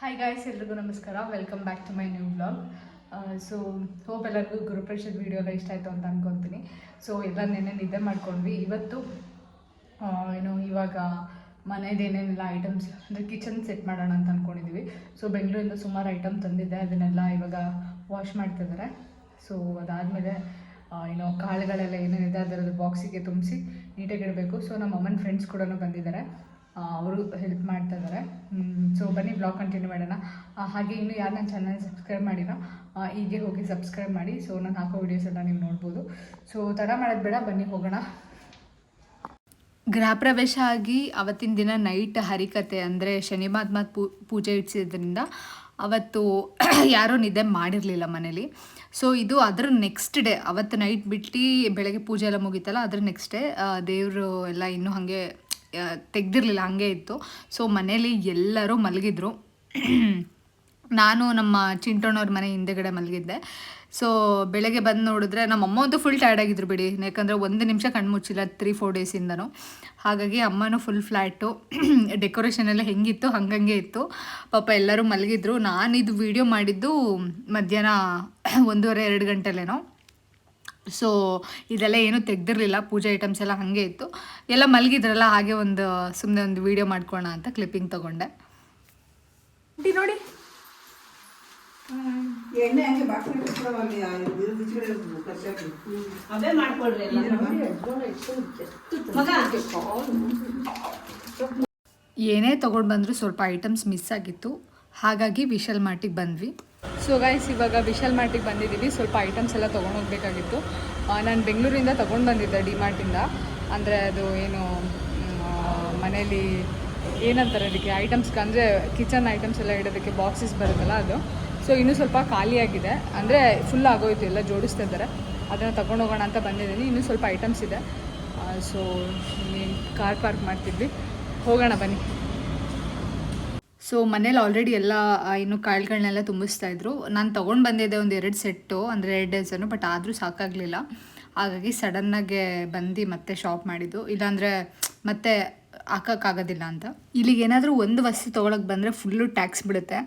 Hi guys ಎಲ್ರಿಗೂ ನಮಸ್ಕಾರ. Welcome back to my new blog so hope ಎಲ್ಲರಿಗೂ Guruprasad video ಎಲ್ಲ ಇಷ್ಟ ಆಯಿತು ಅಂತ ಅನ್ಕೊತೀನಿ. ಸೊ ಎಲ್ಲ ನೆನ್ನೆ ನಿದ್ದೆ ಮಾಡ್ಕೊಂಡ್ವಿ. ಇವತ್ತು ಏನು, ಇವಾಗ ಮನೇದು ಏನೇನೆಲ್ಲ ಐಟಮ್ಸ್ ಅಂದರೆ ಕಿಚನ್ ಸೆಟ್ ಮಾಡೋಣ ಅಂತ ಅಂದ್ಕೊಂಡಿದ್ದೀವಿ ಸೊ ಬೆಂಗಳೂರಿಂದ ಸುಮಾರು ಐಟಮ್ ತಂದಿದ್ದೆ. ಅದನ್ನೆಲ್ಲ ಇವಾಗ ವಾಶ್ ಮಾಡ್ತಿದ್ದಾರೆ ಸೊ ಅದಾದಮೇಲೆ ಏನೋ ಕಾಳುಗಳೆಲ್ಲ ಏನೇನಿದೆ, ಅದರದ್ದು ಬಾಕ್ಸಿಗೆ ತುಂಬಿಸಿ ನೀಟಾಗಿ ಇಡಬೇಕು. ಸೊ ನಮ್ಮ ಅಮ್ಮನ ಫ್ರೆಂಡ್ಸ್ ಕೂಡ ಬಂದಿದ್ದಾರೆ. ಅವರು ಹೆಲ್ಪ್ ಮಾಡ್ತಾ ಇದ್ದಾರೆ ಸೊ ಬನ್ನಿ ಬ್ಲಾಗ್ ಕಂಟಿನ್ಯೂ ಮಾಡೋಣ. ಹಾಗೆ ಇನ್ನು ಯಾರು ನನ್ನ ಚಾನಲ್ ಸಬ್ಸ್ಕ್ರೈಬ್ ಮಾಡಿರೋ ಹೀಗೆ ಹೋಗಿ ಸಬ್ಸ್ಕ್ರೈಬ್ ಮಾಡಿ. ಸೊ ನಾನು ಹಾಕೋ ವೀಡಿಯೋಸ್ ಎಲ್ಲ ನೀವು ನೋಡ್ಬೋದು. ಸೊ ತಡ ಮಾಡೋದು ಬೇಡ, ಬನ್ನಿ ಹೋಗೋಣ. ಗೃಹ ಪ್ರವೇಶ ಆಗಿ ಅವತ್ತಿನ ದಿನ ನೈಟ್ ಹರಿಕತೆ ಅಂದರೆ ಶನಿ ಮಹಾತ್ಮ ಪೂಜೆ ಇಡ್ಸಿದ್ರಿಂದ ಅವತ್ತು ಯಾರೂ ನಿದ್ದೆ ಮಾಡಿರಲಿಲ್ಲ ಮನೇಲಿ. ಸೊ ಇದು ಅದರ ನೆಕ್ಸ್ಟ್ ಡೇ ಅವತ್ತು ನೈಟ್ ಬಿಟ್ಟು ಬೆಳಗ್ಗೆ ಪೂಜೆ ಎಲ್ಲ ಮುಗೀತಲ್ಲ, ಅದ್ರ ನೆಕ್ಸ್ಟ್ ಡೇ ದೇವರು ಎಲ್ಲ ಇನ್ನೂ ಹಾಗೆ ತೆಗ್ದಿರಲಿಲ್ಲ, ಹಾಗೆ ಇತ್ತು. ಸೊ ಮನೇಲಿ ಎಲ್ಲರೂ ಮಲಗಿದ್ರು. ನಾನು ನಮ್ಮ ಚಿಂಟಣ್ಣವ್ರ ಮನೆ ಹಿಂದೆಗಡೆ ಮಲಗಿದ್ದೆ. ಸೊ ಬೆಳಗ್ಗೆ ಬಂದು ನೋಡಿದ್ರೆ ನಮ್ಮ ಅಮ್ಮ ಅಂತೂ ಫುಲ್ ಟೈರ್ಡ್ ಆಗಿದ್ರು ಬಿಡಿ. ಯಾಕಂದರೆ ಒಂದು ನಿಮಿಷ ಕಣ್ಣು ಮುಚ್ಚಿಲ್ಲ ತ್ರೀ ಫೋರ್ ಡೇಸಿಂದನೂ ಹಾಗಾಗಿ ಅಮ್ಮನೂ ಫುಲ್ ಫ್ಲ್ಯಾಟು ಡೆಕೋರೇಷನ್ ಎಲ್ಲ ಹೆಂಗಿತ್ತು? ಹಂಗಂಗೆ ಇತ್ತು. ಪಾಪ ಎಲ್ಲರೂ ಮಲಗಿದ್ರು. ನಾನಿದು ವಿಡಿಯೋ ಮಾಡಿದ್ದು ಮಧ್ಯಾಹ್ನ ಒಂದೂವರೆ, ಎರಡು ಗಂಟೆಲೇನೋ. ಸೊ ಇದೆಲ್ಲ ಏನೂ ತೆಗ್ದಿರಲಿಲ್ಲ. ಪೂಜೆ ಐಟಮ್ಸ್ ಎಲ್ಲ ಹಾಗೆ ಇತ್ತು. ಎಲ್ಲ ಮಲಗಿದ್ರಲ್ಲ ಹಾಗೆ ಒಂದು ಸುಮ್ಮನೆ ಒಂದು ವಿಡಿಯೋ ಮಾಡ್ಕೊಳ್ಳೋಣ ಅಂತ ಕ್ಲಿಪ್ಪಿಂಗ್ ತೊಗೊಂಡೆ. ನೋಡಿ. ಎಣ್ಣೆ ಮಾಡ್ಕೊಳ್ರಿ ಏನೇ ತಗೊಂಡು ಬಂದರೂ ಸ್ವಲ್ಪ ಐಟಮ್ಸ್ ಮಿಸ್ ಆಗಿತ್ತು. ಹಾಗಾಗಿ ವಿಶಾಲ್ ಮಾರ್ಟಿಗೆ ಬಂದ್ವಿ. ಸೊ ಗೈಸ್ ಇವಾಗ ವಿಶಾಲ್ ಮಾರ್ಟಿಗೆ ಬಂದಿದ್ದೀವಿ. ಸ್ವಲ್ಪ ಐಟಮ್ಸ್ ಎಲ್ಲ ತೊಗೊಂಡೋಗ್ಬೇಕಾಗಿತ್ತು ನಾನು ಬೆಂಗಳೂರಿಂದ ತೊಗೊಂಡು ಬಂದಿದ್ದೆ ಡಿ ಮಾರ್ಟಿಂದ ಅಂದರೆ ಅದು ಏನು ಮನೇಲಿ ಏನಂತಾರೆ ಅದಕ್ಕೆ ಐಟಮ್ಸ್ಗೆ ಅಂದರೆ ಕಿಚನ್ ಐಟಮ್ಸ್ ಎಲ್ಲ ಇಡೋದಕ್ಕೆ ಬಾಕ್ಸಸ್ ಬರುತ್ತಲ್ಲ ಅದು. ಸೊ ಇನ್ನೂ ಸ್ವಲ್ಪ ಖಾಲಿಯಾಗಿದೆ ಅಂದರೆ ಫುಲ್ ಆಗೋಯ್ತು, ಎಲ್ಲ ಜೋಡಿಸ್ತಾ ಇದ್ದಾರೆ. ಅದನ್ನು ತೊಗೊಂಡು ಹೋಗೋಣ ಅಂತ ಬಂದಿದ್ದೀನಿ. ಇನ್ನೂ ಸ್ವಲ್ಪ ಐಟಮ್ಸ್ ಇದೆ. ಸೊ ಕಾರ್ ಪಾರ್ಕ್ ಮಾಡ್ತಿದ್ವಿ. ಹೋಗೋಣ ಬನ್ನಿ. ಸೊ ಮನೇಲಿ ಆಲ್ರೆಡಿ ಎಲ್ಲ ಇನ್ನು ಕಾಳುಗಳನ್ನೆಲ್ಲ ತುಂಬಿಸ್ತಾ ಇದ್ರು. ನಾನು ತೊಗೊಂಡು ಬಂದಿದ್ದೆ ಒಂದು ಎರಡು ಸೆಟ್ಟು ಅಂದರೆ ಎರಡು ಡಜನು ಬಟ್ ಆದರೂ ಸಾಕಾಗಲಿಲ್ಲ. ಹಾಗಾಗಿ ಸಡನ್ನಾಗೆ ಬಂದು ಮತ್ತೆ ಶಾಪ್ ಮಾಡಿದ್ದು. ಇಲ್ಲಾಂದರೆ ಮತ್ತೆ ಹಾಕೋಕ್ಕಾಗೋದಿಲ್ಲ ಅಂತ. ಇಲ್ಲಿಗೆ ಏನಾದರೂ ಒಂದು ವಸ್ತು ತೊಗೊಳಕ್ಕೆ ಬಂದರೆ ಫುಲ್ಲು ಟ್ಯಾಕ್ಸ್ ಬಿಡುತ್ತೆ.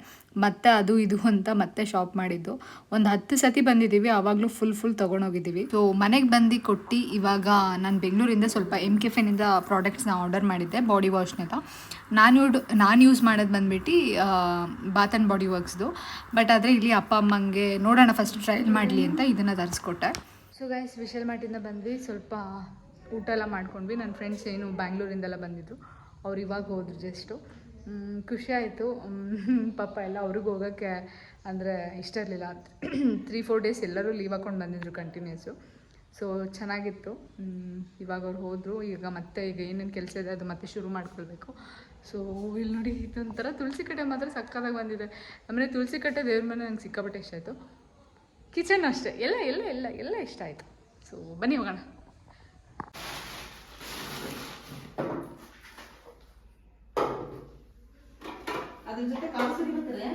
ಮತ್ತೆ ಅದು ಇದು ಅಂತ ಮತ್ತೆ ಶಾಪ್ ಮಾಡಿದ್ದು. ಒಂದು ಹತ್ತು ಸತಿ ಬಂದಿದ್ದೀವಿ, ಆವಾಗಲೂ ಫುಲ್ ಫುಲ್ ತೊಗೊಂಡೋಗಿದ್ದೀವಿ. ಸೊ ಮನೆಗೆ ಬಂದು ಕೊಟ್ಟು ಇವಾಗ ನಾನು ಬೆಂಗಳೂರಿಂದ ಸ್ವಲ್ಪ ಎಂ ಕೆಫೆನಿಂದ ಪ್ರಾಡಕ್ಟ್ಸ್ನ ಆರ್ಡರ್ ಮಾಡಿದ್ದೆ ಬಾಡಿ ವಾಶ್ನೆಲ್ಲ ನಾನು ನಾನು ಯೂಸ್ ಮಾಡೋದು ಬಂದ್ಬಿಟ್ಟು ಬಾತ್ ಆ್ಯಂಡ್ ಬಾಡಿ ವರ್ಕ್ಸ್ದು ಬಟ್ ಆದರೆ ಇಲ್ಲಿ ಅಪ್ಪ ಅಮ್ಮಂಗೆ ನೋಡೋಣ ಫಸ್ಟ್ ಟ್ರಯಲ್ ಮಾಡಲಿ ಅಂತ ಇದನ್ನು ತರಿಸ್ಕೊಟ್ಟೆ. ಸೊ ಗೈಸ್ ವಿಶಾಲ್ ಮಾರ್ಟಿಂದ ಬಂದ್ವಿ. ಸ್ವಲ್ಪ ಊಟ ಎಲ್ಲ ಮಾಡ್ಕೊಂಡ್ವಿ. ನನ್ನ ಫ್ರೆಂಡ್ಸ್ ಏನು ಬ್ಯಾಂಗ್ಳೂರಿಂದೆಲ್ಲ ಬಂದಿದ್ರು. ಅವ್ರು ಇವಾಗ ಹೋದ್ರು ಜಸ್ಟು ಖುಷಿ ಆಯಿತು. ಪಾಪ ಎಲ್ಲ ಅವ್ರಿಗೆ ಹೋಗೋಕ್ಕೆ ಅಂದರೆ ಇಷ್ಟ ಇರಲಿಲ್ಲ. ತ್ರೀ ಫೋರ್ ಡೇಸ್ ಎಲ್ಲರೂ ಲೀವ್ ಹಾಕೊಂಡು ಬಂದಿದ್ರು ಕಂಟಿನ್ಯೂಸು ಸೊ ಚೆನ್ನಾಗಿತ್ತು. ಇವಾಗ ಅವ್ರು ಹೋದರು. ಈಗ ಮತ್ತೆ ಈಗ ಏನೇನು ಕೆಲಸ ಇದೆ ಅದು ಮತ್ತೆ ಶುರು ಮಾಡ್ಕೊಳ್ಬೇಕು. ಸೊ ಇಲ್ಲಿ ನೋಡಿ ಇದೊಂಥರ ತುಳಸಿ ಕಟ್ಟೆ ಮಾತ್ರ ಸಕ್ಕದಾಗಿ ಬಂದಿದೆ. ಆಮೇಲೆ ತುಳಸಿ ಕಟ್ಟೆ ದೇವ್ರ ಮನೆ ನಂಗೆ ಸಿಕ್ಕಾಪಟ್ಟೆ ಇಷ್ಟ ಆಯಿತು. ಕಿಚನ್ ಅಷ್ಟೇ. ಎಲ್ಲ ಎಲ್ಲ ಎಲ್ಲ ಎಲ್ಲ ಇಷ್ಟ ಆಯಿತು. ಸೊ ಬನ್ನಿ ಹೋಗೋಣ. ಅದ್ರ ಜೊತೆ ಸಿಗುತ್ತೆ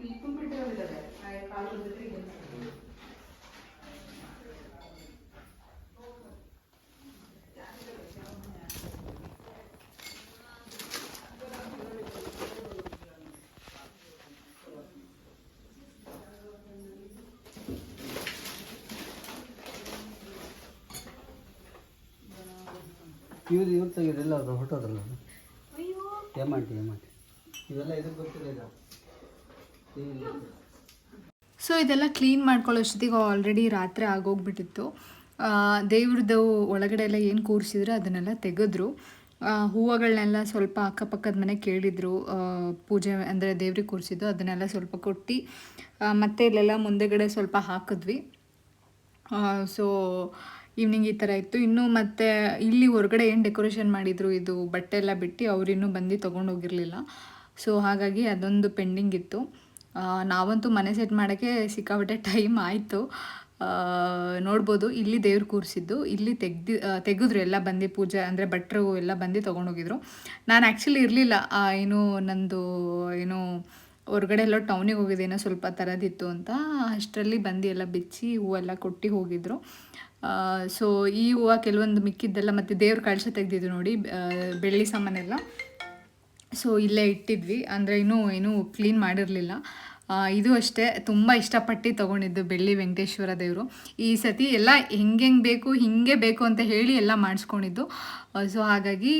ಇಲ್ಲಿ ತುಂಬಿಟ್ಟಿರೋದಿದ್ದಾರೆ ಕಾಳು ಜೊತೆ. ಇವ್ರು ಇವ್ರು ತೆಗಿಯೋದಿಲ್ಲ ಅದು ಹೊಟ್ಟೋದ್ರಲ್ಲ ಏಮಾಂಟಿ ಏಮಾಂಟಿ ಸೊ ಇದೆಲ್ಲ ಕ್ಲೀನ್ ಮಾಡ್ಕೊಳ್ಳೋ ಅಷ್ಟೊತ್ತಿಗೆ ಆಲ್ರೆಡಿ ರಾತ್ರಿ ಆಗೋಗ್ಬಿಟ್ಟಿತ್ತು. ದೇವ್ರದ್ದು ಒಳಗಡೆ ಎಲ್ಲ ಏನು ಕೂರಿಸಿದ್ರು ಅದನ್ನೆಲ್ಲ ತೆಗೆದ್ರು. ಹೂವುಗಳನ್ನೆಲ್ಲ ಸ್ವಲ್ಪ ಅಕ್ಕಪಕ್ಕದ ಮನೆ ಕೇಳಿದ್ರು. ಪೂಜೆ ಅಂದರೆ ದೇವ್ರಿಗೆ ಕೂರಿಸಿದ್ದು ಅದನ್ನೆಲ್ಲ ಸ್ವಲ್ಪ ಕೊಟ್ಟು ಮತ್ತೆ ಇಲ್ಲೆಲ್ಲ ಮುಂದೆಗಡೆ ಸ್ವಲ್ಪ ಹಾಕಿದ್ವಿ. ಸೊ ಈವ್ನಿಂಗ್ ಈ ಥರ ಇತ್ತು. ಇನ್ನು ಮತ್ತೆ ಇಲ್ಲಿ ಹೊರಗಡೆ ಏನು ಡೆಕೋರೇಷನ್ ಮಾಡಿದ್ರು, ಇದು ಬಟ್ಟೆ ಎಲ್ಲ ಬಿಟ್ಟು ಅವರಿನ್ನೂ ಬಂದು ತೊಗೊಂಡೋಗಿರಲಿಲ್ಲ ಸೊ ಹಾಗಾಗಿ ಅದೊಂದು ಪೆಂಡಿಂಗ್ ಇತ್ತು. ನಾವಂತೂ ಮನೆ ಸೆಟ್ ಮಾಡೋಕ್ಕೆ ಸಿಕ್ಕಾಪಟ್ಟೆ ಟೈಮ್ ಆಯಿತು. ನೋಡ್ಬೋದು, ಇಲ್ಲಿ ದೇವ್ರು ಕೂರಿಸಿದ್ದು, ಇಲ್ಲಿ ತೆಗ್ದು ತೆಗೆದ್ರು ಎಲ್ಲ ಬಂದು ಪೂಜೆ, ಅಂದರೆ ಭಟ್ರು ಎಲ್ಲ ಬಂದು ತೊಗೊಂಡೋಗಿದ್ರು. ನಾನು ಆ್ಯಕ್ಚುಲಿ ಇರಲಿಲ್ಲ. ಏನು ನಂದು, ಏನು ಹೊರಗಡೆ ಎಲ್ಲೋ ಟೌನಿಗೆ ಹೋಗಿದ್ದೇನೋ ಸ್ವಲ್ಪ ತರದಿತ್ತು ಅಂತ, ಅಷ್ಟರಲ್ಲಿ ಬಂದು ಎಲ್ಲ ಬಿಚ್ಚಿ ಹೂವೆಲ್ಲ ಕೊಟ್ಟು ಹೋಗಿದ್ರು. ಸೊ ಈ ಹೂವು ಕೆಲವೊಂದು ಮಿಕ್ಕಿದ್ದೆಲ್ಲ ಮತ್ತು ದೇವ್ರ ಕಳಶ ತೆಗೆದಿದ್ದು ನೋಡಿ ಬೆಳ್ಳಿ ಸಾಮಾನೆಲ್ಲ. ಸೊ ಇಲ್ಲೇ ಇಟ್ಟಿದ್ವಿ. ಅಂದರೆ ಇನ್ನೂ ಏನೂ ಕ್ಲೀನ್ ಮಾಡಿರಲಿಲ್ಲ. ಇದು ಅಷ್ಟೇ. ತುಂಬ ಇಷ್ಟಪಟ್ಟು ತೊಗೊಂಡಿದ್ದು ಬೆಳ್ಳಿ ವೆಂಕಟೇಶ್ವರ ದೇವರು. ಈ ಸತಿ ಎಲ್ಲ ಹೆಂಗೆ ಬೇಕು, ಹಿಂಗೆ ಬೇಕು ಅಂತ ಹೇಳಿ ಎಲ್ಲ ಮಾಡಿಸ್ಕೊಂಡಿದ್ದು. ಸೊ ಹಾಗಾಗಿ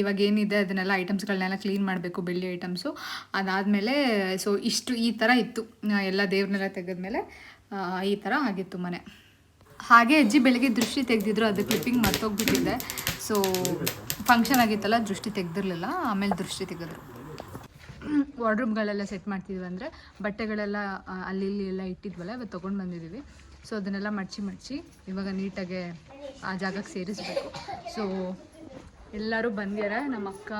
ಇವಾಗ ಏನಿದೆ ಅದನ್ನೆಲ್ಲ ಐಟಮ್ಸ್ಗಳನ್ನೆಲ್ಲ ಕ್ಲೀನ್ ಮಾಡಬೇಕು, ಬೆಳ್ಳಿ ಐಟಮ್ಸು. ಅದಾದಮೇಲೆ ಸೊ ಇಷ್ಟು ಈ ಥರ ಇತ್ತು. ಎಲ್ಲ ದೇವ್ರನ್ನೆಲ್ಲ ತೆಗೆದ್ಮೇಲೆ ಈ ಥರ ಆಗಿತ್ತು ಮನೆ. ಹಾಗೆ ಅಜ್ಜಿ ಬೆಳಗ್ಗೆ ದೃಷ್ಟಿ ತೆಗೆದಿದ್ರು, ಅದು ಕ್ಲಿಪ್ಪಿಂಗ್ ಮರ್ತೋಗ್ಬಿಟ್ಟಿದೆ. ಸೊ ಫಂಕ್ಷನ್ ಆಗಿತ್ತಲ್ಲ, ದೃಷ್ಟಿ ತೆಗ್ದಿರ್ಲಿಲ್ಲ, ಆಮೇಲೆ ದೃಷ್ಟಿ ತೆಗೆದ್ರು. ವಾರ್ಡ್ರೂಮ್ಗಳೆಲ್ಲ ಸೆಟ್ ಮಾಡ್ತಿದ್ವಿ ಅಂದರೆ, ಬಟ್ಟೆಗಳೆಲ್ಲ ಅಲ್ಲಿ ಇಲ್ಲಿ ಎಲ್ಲ ಇಟ್ಟಿದ್ವಲ್ಲ ಇವಾಗ ತೊಗೊಂಡು ಬಂದಿದ್ದೀವಿ ಸೊ ಅದನ್ನೆಲ್ಲ ಮಡಚಿ ಮಡಚಿ, ಇವಾಗ ನೀಟಾಗೆ ಆ ಜಾಗಕ್ಕೆ ಸೇರಿಸ್ಬೇಕು. ಸೊ ಎಲ್ಲರೂ ಬಂದ್ಯಾರ ನಮ್ಮ ಅಕ್ಕ,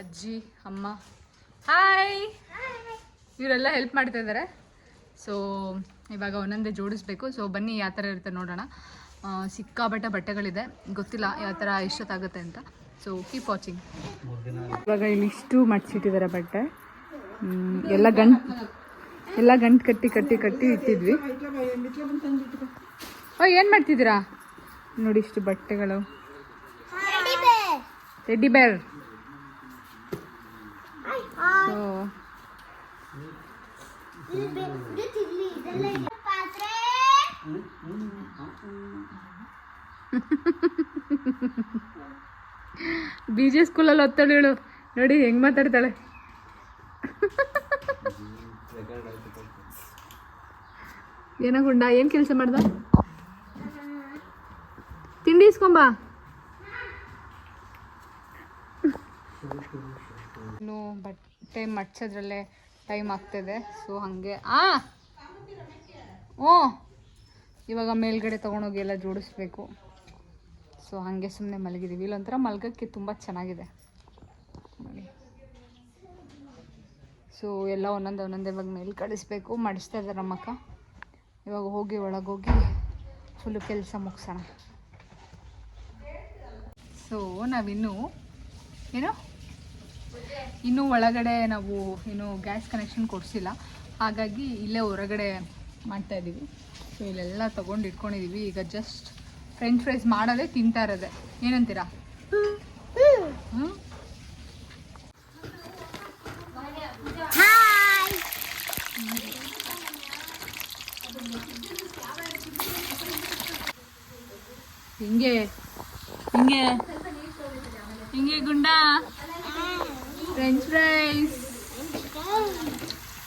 ಅಜ್ಜಿ, ಅಮ್ಮ. ಹಾಯ್ ಇವರೆಲ್ಲ ಹೆಲ್ಪ್ ಮಾಡ್ತಾ ಇದ್ದಾರೆ ಸೊ ಇವಾಗ ಒಂದೊಂದೇ ಜೋಡಿಸ್ಬೇಕು. ಸೊ ಬನ್ನಿ, ಯಾವ ಥರ ಇರುತ್ತೆ ನೋಡೋಣ. ಸಿಕ್ಕಾಬಟ್ಟೆ ಬಟ್ಟೆಗಳಿದೆ. ಗೊತ್ತಿಲ್ಲ ಯಾವ ಥರ ಎಷ್ಟೊತ್ತಾಗುತ್ತೆ ಅಂತ. ಸೊ ಕೀಪ್ ವಾಚಿಂಗ್ ಇವಾಗ ಇಲ್ಲಿ ಇಷ್ಟು ಮಡ್ಚಿಟ್ಟಿದ್ದಾರೆ ಬಟ್ಟೆ. ಎಲ್ಲ ಗಂಟು ಎಲ್ಲ ಗಂಟು ಕಟ್ಟಿ ಕಟ್ಟಿ ಕಟ್ಟಿ ಇಟ್ಟಿದ್ವಿ. ಓ ಏನು ಮಾಡ್ತಿದ್ದೀರಾ? ನೋಡಿ ಇಷ್ಟು ಬಟ್ಟೆಗಳು. ರೆಡಿ ಬೇರ್ ಸೊ ಬಿ ಜೆ ಸ್ಕೂಲಲ್ಲಿ ಓದ್ತಾಳೆ ಹೇಳು. ನೋಡಿ, ಹೆಂಗ್ ಮಾತಾಡ್ತಾಳೆ. ಏನೋ ಗುಂಡ, ಏನು ಕೆಲಸ ಮಾಡ್ದ? ತಿಂಡಿ ಇಸ್ಕೊಂಬ. ಇನ್ನು ಬಟ್ಟೆ ಮಡ್ಸೋದ್ರಲ್ಲೇ ಟೈಮ್ ಆಗ್ತಿದೆ ಸೊ ಹಾಗೆ. ಆ! ಓ! ಇವಾಗ ಮೇಲ್ಗಡೆ ತೊಗೊಂಡೋಗಿ ಎಲ್ಲ ಜೋಡಿಸ್ಬೇಕು. ಸೊ ಹಾಗೆ ಸುಮ್ಮನೆ ಮಲಗಿದ್ದೀವಿ ಇಲ್ಲೊಂಥರ ಮಲ್ಗಕ್ಕೆ ತುಂಬ ಚೆನ್ನಾಗಿದೆ. ಸೊ ಎಲ್ಲ ಒಂದೊಂದು ಒಂದೊಂದೇ ಇವಾಗ ಮೇಲೆ ಕಳಿಸ್ಬೇಕು. ಮಾಡಿಸ್ತಾ ಇದ್ದಾರೆ ನಮ್ಮಕ್ಕ ಇವಾಗ ಹೋಗಿ ಒಳಗೋಗಿ ಫುಲ್ಲು ಕೆಲಸ ಮುಗಿಸೋಣ. ಸೊ ನಾವಿನ್ನೂ ಏನು? ಇನ್ನೂ ಒಳಗಡೆ ನಾವು ಏನು ಗ್ಯಾಸ್ ಕನೆಕ್ಷನ್ ಕೊಡಿಸಿಲ್ಲ. ಹಾಗಾಗಿ ಇಲ್ಲೇ ಹೊರಗಡೆ ಮಾಡ್ತಾ ಇದ್ದೀವಿ ಸೊ ಇಲ್ಲೆಲ್ಲ ತೊಗೊಂಡು ಇಟ್ಕೊಂಡಿದ್ದೀವಿ ಈಗ ಜಸ್ಟ್ ಫ್ರೆಂಚ್ ಫ್ರೈಸ್ ಮಾಡೋದೇ ತಿಂತಾ ಇರೋದೆ. ಏನಂತೀರಾ? ಹ್ಞೂ ಹಿಂಗೆ ಹಿಂಗೆ ಹಿಂಗೆ ಗುಂಡ? ಫ್ರೆಂಚ್ ಫ್ರೈಸ್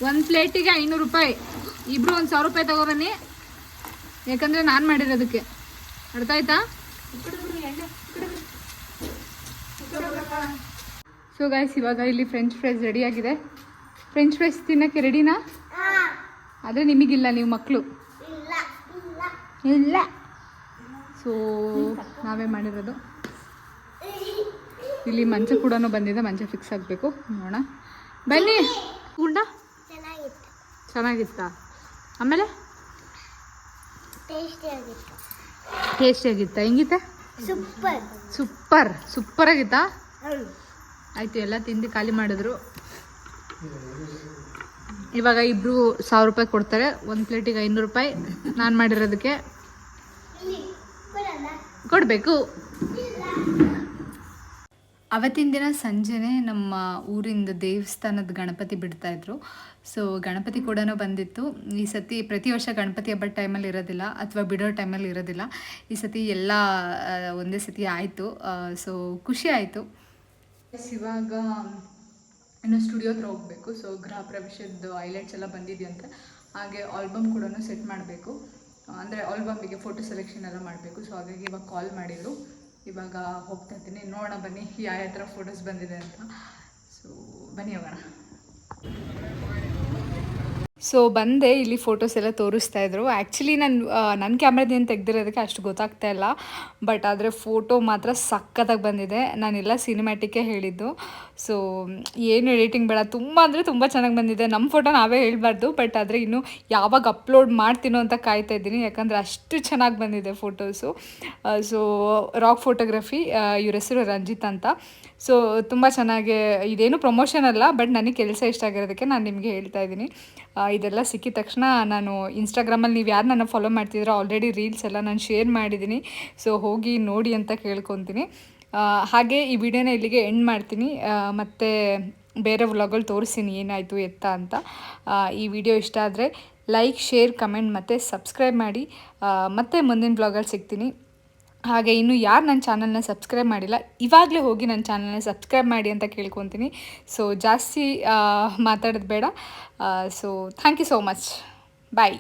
ಒಂದು ಪ್ಲೇಟಿಗೆ ಐನೂರು ರೂಪಾಯಿ. ಇಬ್ರು ಒಂದು ಸಾವಿರ ರೂಪಾಯಿ ತಗೊಬನ್ನಿ ಯಾಕಂದರೆ ನಾನು ಮಾಡಿರೋದಕ್ಕೆ. ಅರ್ಥ ಆಯ್ತಾ? ಸೊ ಗಾಯ್ಸ್ ಇವಾಗ ಇಲ್ಲಿ ಫ್ರೆಂಚ್ ಫ್ರೈಸ್ ರೆಡಿಯಾಗಿದೆ ಫ್ರೆಂಚ್ ಫ್ರೈಸ್ ತಿನ್ನೋಕ್ಕೆ ರೆಡಿನಾ ಆದರೆ ನಿಮಗಿಲ್ಲ ನೀವು ಮಕ್ಕಳು ಇಲ್ಲ. ಸೊ ನಾವೇ ಮಾಡಿರೋದು. ಇಲ್ಲಿ ಮಂಚ ಕೂಡ ಬಂದಿದೆ ಮಂಚ ಫಿಕ್ಸ್ ಆಗಬೇಕು. ನೋಡೋಣ. ಬನ್ನಿ. ಊಟ? ಚೆನ್ನಾಗಿತ್ತಾ? ಆಮೇಲೆ? ಟೇಸ್ಟಿ ಆಗಿತ್ತಾ? ಹೆಂಗಿತ್ತ? ಸೂಪರ್ ಸೂಪರ್ ಸೂಪರ್ ಆಗಿತ್ತಾ? ಆಯ್ತು ಎಲ್ಲ ತಿಂದು ಖಾಲಿ ಮಾಡಿದ್ರು. ಇವಾಗ ಇಬ್ರು ಸಾವಿರ ರೂಪಾಯಿ ಕೊಡ್ತಾರೆ. ಒಂದು ಪ್ಲೇಟಿಗೆ ಐನೂರು ರೂಪಾಯಿ ನಾನು ಮಾಡಿರೋದಕ್ಕೆ. ಕೊಡಬೇಕು. ಅವತ್ತಿನ ದಿನ ಸಂಜೆನೇ ನಮ್ಮ ಊರಿಂದ ದೇವಸ್ಥಾನದ ಗಣಪತಿ ಬಿಡ್ತಾ ಇದ್ರು. ಸೊ ಗಣಪತಿ ಕೂಡ ಬಂದಿತ್ತು. ಈ ಸತಿ ಪ್ರತಿ ವರ್ಷ ಗಣಪತಿ ಹಬ್ಬದ ಟೈಮಲ್ಲಿ ಇರೋದಿಲ್ಲ ಅಥವಾ ಬಿಡೋ ಟೈಮಲ್ಲಿ ಇರೋದಿಲ್ಲ. ಈ ಸತಿ ಎಲ್ಲ ಒಂದೇ ಸತಿ ಆಯಿತು. ಸೊ ಖುಷಿ ಆಯಿತು. ಇವಾಗ, ಇನ್ನು ಸ್ಟುಡಿಯೋ ಹತ್ರ ಹೋಗಬೇಕು. ಸೊ ಗೃಹ ಪ್ರವೇಶದ ಹೈಲೈಟ್ಸ್ ಎಲ್ಲ ಬಂದಿದೆಯಂತೆ. ಹಾಗೆ ಆಲ್ಬಮ್ ಕೂಡ ಸೆಟ್ ಮಾಡಬೇಕು. ಅಂದರೆ ಆಲ್ಬಮಿಗೆ ಫೋಟೋ ಸೆಲೆಕ್ಷನ್ ಎಲ್ಲ ಮಾಡಬೇಕು. ಸೊ ಹಾಗಾಗಿ ಇವಾಗ ಕಾಲ್ ಮಾಡಿದ್ರು. ಇವಾಗ ಹೋಗ್ತಾ ಇದ್ದೀನಿ. ನೋಡೋಣ ಬನ್ನಿ ಯಾವ ಫೋಟೋಸ್ ಬಂದಿದೆ ಅಂತ. ಸೊ ಬನ್ನಿ ಹೋಗೋಣ ಸೊ ಬಂದೆ, ಇಲ್ಲಿ ಫೋಟೋಸ್ ಎಲ್ಲ ತೋರಿಸ್ತಾ ಇದ್ರು. ಆ್ಯಕ್ಚುಲಿ ನಾನು ನನ್ನ ಕ್ಯಾಮ್ರಾದೇನು ತೆಗ್ದಿರೋದಕ್ಕೆ ಅಷ್ಟು ಗೊತ್ತಾಗ್ತಾ ಇಲ್ಲ. ಬಟ್ ಆದರೆ ಫೋಟೋ ಮಾತ್ರ ಸಕ್ಕತ್ತಾಗಿ ಬಂದಿದೆ. ನಾನೆಲ್ಲ ಸಿನಿಮ್ಯಾಟಿಕ್ಕೇ ಹೇಳಿದ್ದು. ಸೊ ಏನು ಎಡಿಟಿಂಗ್ ಬೇಡ. ತುಂಬ ಅಂದರೆ ತುಂಬ ಚೆನ್ನಾಗಿ ಬಂದಿದೆ. ನಮ್ಮ ಫೋಟೋ ನಾವೇ ಹೇಳಬಾರ್ದು. ಬಟ್ ಆದರೆ ಇನ್ನು ಯಾವಾಗ ಅಪ್ಲೋಡ್ ಮಾಡ್ತೀನೋ ಅಂತ ಕಾಯ್ತಾ ಇದ್ದೀನಿ. ಯಾಕಂದರೆ ಅಷ್ಟು ಚೆನ್ನಾಗಿ ಬಂದಿದೆ ಫೋಟೋಸು ಸೊ ರಾಕ್ ಫೋಟೋಗ್ರಫಿ ಇವ್ರ ಹೆಸರು ರಂಜಿತ್ ಅಂತ. ಸೊ ತುಂಬ ಚೆನ್ನಾಗಿ, ಇದೇನು ಪ್ರಮೋಷನ್ ಅಲ್ಲ ಬಟ್ ನನಗೆ ಕೆಲಸ ಇಷ್ಟ ಆಗಿರೋದಕ್ಕೆ ನಾನು ನಿಮಗೆ ಹೇಳ್ತಾ ಇದ್ದೀನಿ. ಇದೆಲ್ಲ ಸಿಕ್ಕಿದ ತಕ್ಷಣ ನಾನು ಇನ್ಸ್ಟಾಗ್ರಾಮಲ್ಲಿ ನೀವು ಯಾರು ನನ್ನ ಫಾಲೋ ಮಾಡ್ತಿದ್ದೀರೋ ಆಲ್ರೆಡಿ ರೀಲ್ಸ್ ಎಲ್ಲ ನಾನು ಶೇರ್ ಮಾಡಿದ್ದೀನಿ. ಸೊ ಹೋಗಿ ನೋಡಿ ಅಂತ ಕೇಳ್ಕೊತೀನಿ. ಹಾಗೆ ಈ ವಿಡಿಯೋನ ಇಲ್ಲಿಗೆ ಎಂಡ್ ಮಾಡ್ತೀನಿ. ಮತ್ತು ಮತ್ತೆ ಬೇರೆ ವ್ಲಾಗಲ್ಲಿ ತೋರಿಸ್ತೀನಿ ಏನಾಯಿತು, ಎತ್ತ ಅಂತ. ಈ ವಿಡಿಯೋ ಇಷ್ಟ ಆದರೆ ಲೈಕ್ ಶೇರ್ ಕಮೆಂಟ್ ಮತ್ತು ಸಬ್ಸ್ಕ್ರೈಬ್ ಮಾಡಿ. ಮತ್ತೆ ಮುಂದಿನ ವ್ಲಾಗಲ್ಲಿ ಸಿಗ್ತೀನಿ. ಹಾಗೆ ಇನ್ನು ಯಾರು ನನ್ನ ಚಾನಲ್ನ ಸಬ್ಸ್ಕ್ರೈಬ್ ಮಾಡಿಲ್ಲ, ಇವಾಗಲೇ ಹೋಗಿ ನನ್ನ ಚಾನಲ್ನ ಸಬ್ಸ್ಕ್ರೈಬ್ ಮಾಡಿ ಅಂತ ಕೇಳ್ಕೊತೀನಿ. ಸೊ ಜಾಸ್ತಿ ಮಾತಾಡೋದು ಬೇಡ. So thank you so much bye